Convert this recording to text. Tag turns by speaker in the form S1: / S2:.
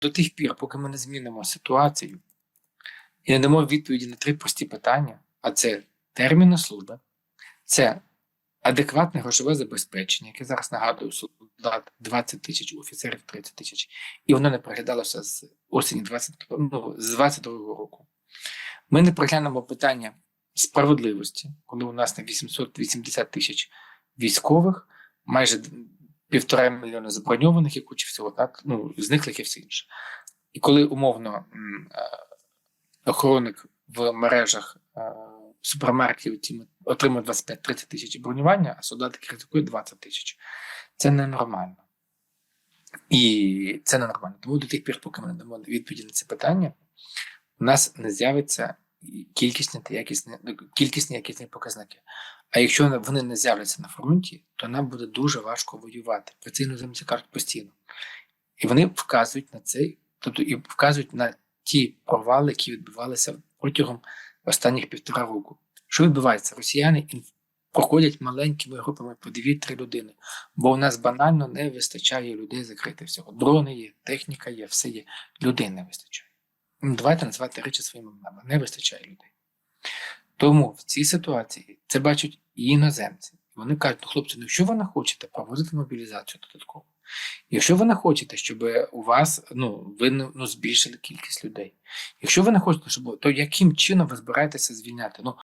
S1: до тих пір, поки ми не змінимо ситуацію і не дамо відповіді на три прості питання: а це терміни служби, це адекватне грошове забезпечення, яке зараз нагадую солдат 20 тисяч, офіцерів 30 тисяч, і воно не переглядалося з осені 20, ну, з 22 року. Ми не переглянемо питання справедливості, коли у нас на 880 тисяч військових, майже півтора мільйона заброньованих і куча всього, так? Ну, зниклих і все інше. І коли умовно е, охоронник в мережах е, супермаркетів отримує 25-30 тисяч бронювання, а солдат який ризикує 20 тисяч. Це ненормально. І це ненормально. Тому до тих пір, поки ми не дамо відповіді на це питання, у нас не з'явиться кількісні та якісні, ну, кількісні якісні показники. А якщо вони не з'являться на фронті, то нам буде дуже важко воювати. Про це іноземці кажуть постійно. І вони вказують на це, тобто і вказують на ті провали, які відбувалися протягом останніх півтора року. Що відбувається? Росіяни проходять маленькими групами по 2-3 людини, бо у нас банально не вистачає людей закрити всього. Дрони є, техніка є, все є. Людей не вистачає. Ну, Давайте назвати речі своїми іменами. Не вистачає людей. Тому в цій ситуації це бачать і іноземці. Вони кажуть, ну хлопці, ну якщо ви не хочете проводити мобілізацію додатково, якщо ви не хочете, щоб у вас ну, ви ну, збільшили кількість людей, якщо ви не хочете, щоб то яким чином ви збираєтеся звільняти? Ну